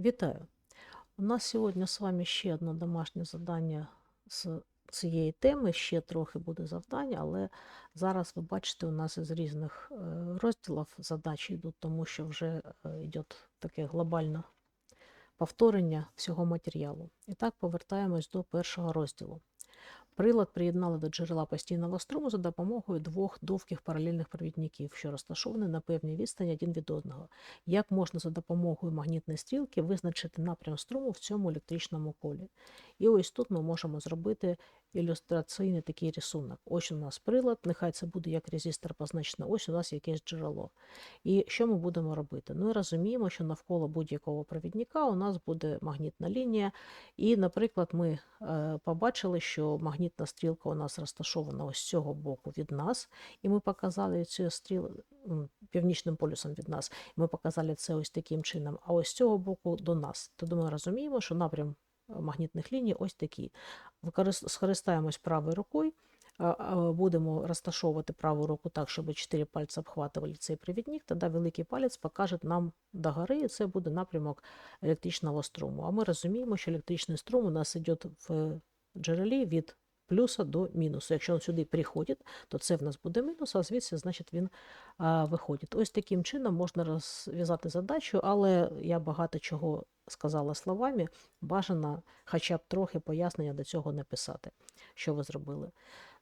Вітаю! У нас сьогодні з вами ще одне домашнє завдання з цієї теми. Ще трохи буде завдань, але зараз ви бачите, у нас із різних е, розділів задачі йдуть, тому що вже е, йде таке глобальне повторення всього матеріалу. І так повертаємось до першого розділу. Прилад приєднали до джерела постійного струму за допомогою двох довгих паралельних провідників, що розташовані на певній відстані один від одного. Як можна за допомогою магнітної стрілки визначити напрям струму в цьому електричному колі? І ось тут ми можемо зробити ілюстраційний такий рисунок. Ось у нас прилад, нехай це буде як резистор позначено, ось у нас якесь джерело. І що ми будемо робити? І розуміємо, що навколо будь-якого провідника у нас буде магнітна лінія. І, наприклад, ми побачили, що магнітна стрілка у нас розташована ось з цього боку від нас, і ми показали цю стрілку північним полюсом від нас. Ми показали це ось таким чином, а ось з цього боку до нас. Тоді ми розуміємо, що напрям магнітних ліній ось такі. Скористаємось правою рукою, будемо розташовувати праву руку так, щоб чотири пальці обхватували цей привідник, тоді великий палець покаже нам догори, і це буде напрямок електричного струму. А ми розуміємо, що електричний струм у нас йде в джерелі від плюса до мінусу. Якщо він сюди приходить, то це в нас буде мінус, а звідси, значить, він а, виходить. Ось таким чином можна розв'язати задачу, але я багато чого сказала словами, бажано хоча б трохи пояснення до цього написати, що ви зробили.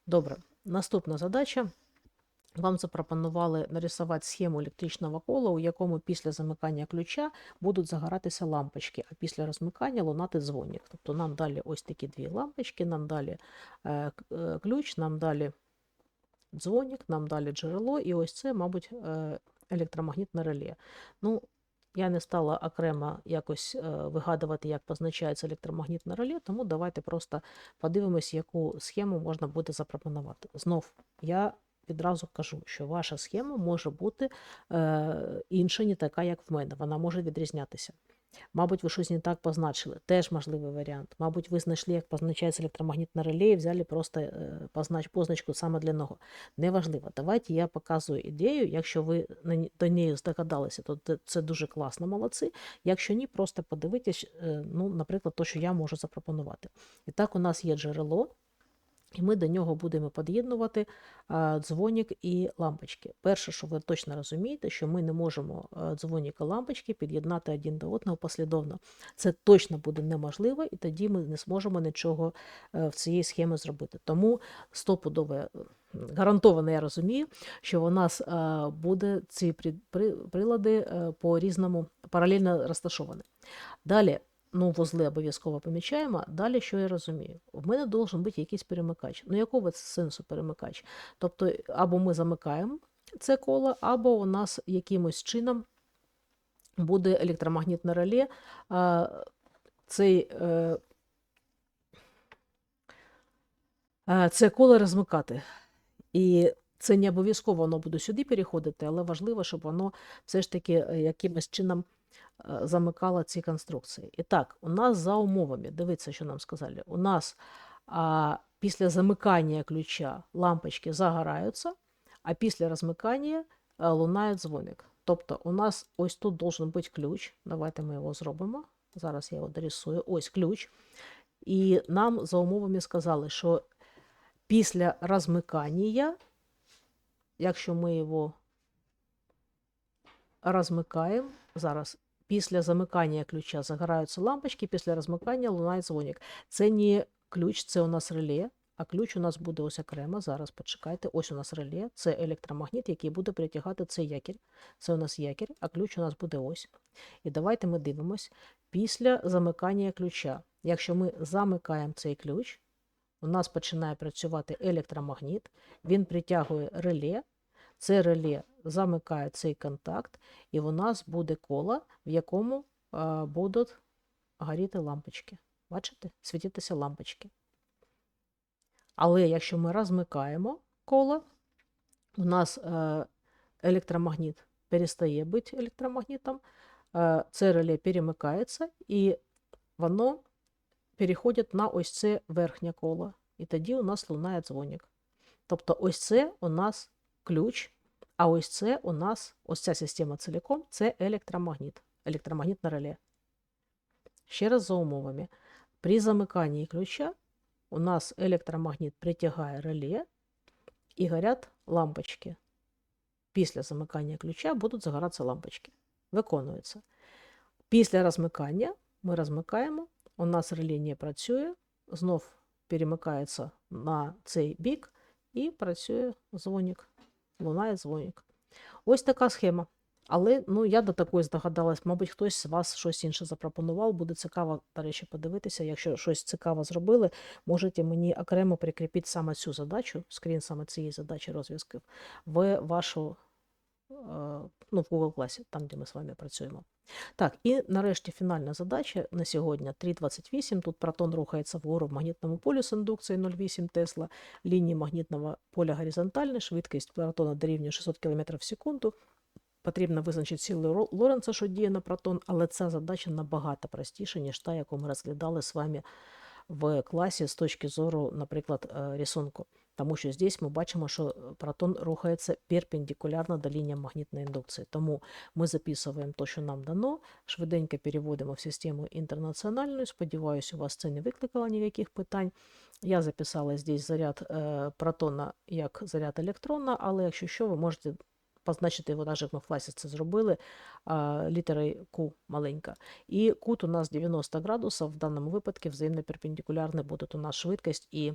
Добре, наступна задача. Вам запропонували нарисувати схему електричного кола, у якому після замикання ключа будуть загоратися лампочки, а після розмикання лунати дзвоник. Тобто нам далі ось такі дві лампочки, нам далі е, е, ключ, нам далі дзвоник, нам далі джерело, і ось це, мабуть, е, електромагнітне реле. Ну, я не стала окремо якось вигадувати, як позначається електромагнітне реле, тому давайте просто подивимось, яку схему можна буде запропонувати. Знов я відразу кажу, що ваша схема може бути е, інша, не така, як в мене. Вона може відрізнятися. Мабуть, ви щось не так позначили. Теж можливий варіант. Мабуть, ви знайшли, як позначається електромагнітне реле, і взяли просто е, познач, позначку саме для нього. Неважливо. Давайте я показую ідею. Якщо ви до неї здогадалися, то це дуже класно, молодці. Якщо ні, просто подивитесь, е, ну, наприклад, то, що я можу запропонувати. І так, у нас є джерело. І ми до нього будемо під'єднувати а, дзвонік і лампочки. Перше, що ви точно розумієте, що ми не можемо а, дзвонік і лампочки під'єднати один до одного послідовно. Це точно буде неможливо, і тоді ми не зможемо нічого е, в цієї схеми зробити. Тому стопудове гарантовано я розумію, що у нас е, буде ці при- при- прилади е, по різному паралельно розташовані. Далі ну, вузли обов'язково помічаємо. Далі, що я розумію? В мене должен бути якийсь перемикач. Ну, якого сенсу перемикач? Тобто, або ми замикаємо це коло, або у нас якимось чином буде електромагнітне реле. Цей, е, це коло розмикати. І це не обов'язково воно буде сюди переходити, але важливо, щоб воно все ж таки е, якимось чином е, замикало ці конструкції. І так, у нас за умовами, дивіться, що нам сказали. У нас а, після замикання ключа лампочки загораються, а після розмикання е, лунає дзвоник. Тобто у нас ось тут должен бути ключ. Давайте ми його зробимо. Зараз я його дорисую. Ось ключ. І нам за умовами сказали, що після розмикання, якщо ми його розмикаємо, зараз після замикання ключа загораються лампочки, після розмикання лунає дзвоник. Це не ключ, це у нас реле, а ключ у нас буде ось окремо. Зараз почекайте. Ось у нас реле, це електромагніт, який буде притягати цей якір. Це у нас якір, а ключ у нас буде ось. І давайте ми дивимось після замикання ключа. Якщо ми замикаємо цей ключ, у нас починає працювати електромагніт, він притягує реле, це реле замикає цей контакт, і у нас буде коло, в якому а, будуть горіти лампочки. Бачите? Світитися лампочки. Але якщо ми розмикаємо коло, у нас е, електромагніт перестає бути електромагнітом, е, це реле перемикається, і воно переходить на ось це верхнє коло. І тоді у нас лунає дзвоник. Тобто ось це у нас ключ, а ось це у нас, ось ця система цілком, це електромагніт, електромагнітне реле. Ще раз за умовами. При замиканні ключа у нас електромагніт притягає реле і горять лампочки. Після замикання ключа будуть загоратися лампочки. Виконується. Після розмикання ми розмикаємо, у нас реле не працює, знов перемикається на цей бік і працює дзвоник. Лунає дзвоник. Ось така схема. Але ну, я до такої здогадалась, мабуть, хтось з вас щось інше запропонував. Буде цікаво, до речі, подивитися. Якщо щось цікаве зробили, можете мені окремо прикріпити саме цю задачу, скрін саме цієї задачі розв'язків, в вашу ну, в Google класі, там, де ми з вами працюємо. Так, і нарешті фінальна задача на сьогодні 3.28. Тут протон рухається вгору в магнітному полі з індукцією 0,8 Тесла, лінії магнітного поля горизонтальні, швидкість протона дорівнює 600 км в секунду. Потрібно визначити силу Лоренца, що діє на протон, але ця задача набагато простіша, ніж та, яку ми розглядали з вами в класі з точки зору, наприклад, е, рисунку. Тому що здесь ми бачимо, що протон рухається перпендикулярно до лінії магнітної індукції. Тому ми записуємо те, що нам дано, швиденько переводимо в систему інтернаціональну. Сподіваюся, у вас це не викликало ніяких питань. Я записала здесь заряд е, протона як заряд електрона, але якщо що, ви можете позначити його, навіть ми в класі це зробили, літерою Q маленька. І кут у нас 90 градусів, в даному випадку взаємно перпендикулярні будуть у нас швидкість і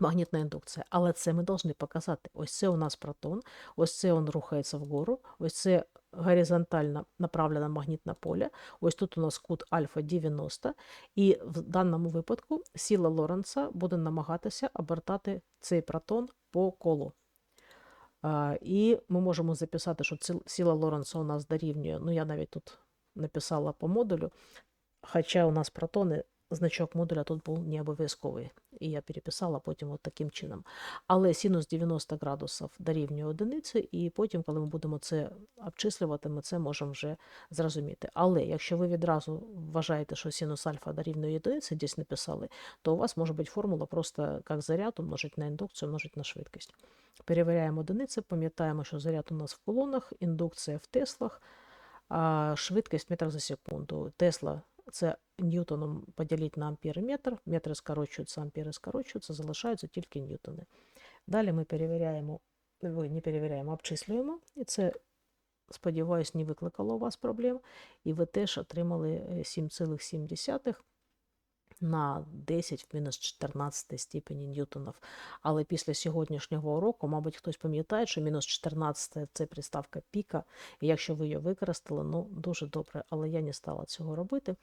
магнітна індукція. Але це ми повинні показати. Ось це у нас протон, ось це він рухається вгору, ось це горизонтально направлене магнітне поле, ось тут у нас кут альфа 90, і в даному випадку сила Лоренца буде намагатися обертати цей протон по колу. І ми можемо записати, що сила Лоренца у нас дорівнює, ну я навіть тут написала по модулю, хоча у нас протони, значок модуля тут був не обов'язковий. І я переписала потім от таким чином. Але синус 90 градусів дорівнює одиниці, і потім, коли ми будемо це обчислювати, ми це можемо вже зрозуміти. Але якщо ви відразу вважаєте, що синус альфа дорівнює одиниці, десь написали, то у вас може бути формула просто як заряд умножить на індукцію, умножить на швидкість. Перевіряємо одиниці, пам'ятаємо, що заряд у нас в колонах, індукція в теслах, а швидкість в метрах за секунду. Тесла це ньютоном поділити на ампери метр, метри скорочуються, ампери скорочуються, залишаються тільки ньютони. Далі ми перевіряємо, не перевіряємо, обчислюємо, і це, сподіваюся, не викликало у вас проблем. І ви теж отримали е, 7,7 на 10 в мінус 14 степені ньютонів. Але після сьогоднішнього уроку, мабуть, хтось пам'ятає, що мінус 14 це приставка піка. І якщо ви її використали, ну дуже добре, але я не стала цього робити.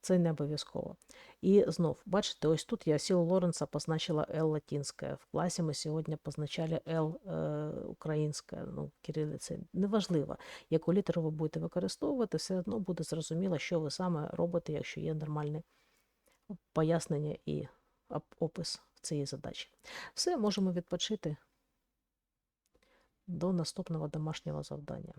Це не обов'язково. І знов, бачите, ось тут я силу Лоренца позначила L латинська. В класі ми сьогодні позначали L е, українська, ну, кирилиця. Неважливо, яку літеру ви будете використовувати, все одно буде зрозуміло, що ви саме робите, якщо є нормальне пояснення і оп- опис цієї задачі. Все, можемо відпочити до наступного домашнього завдання.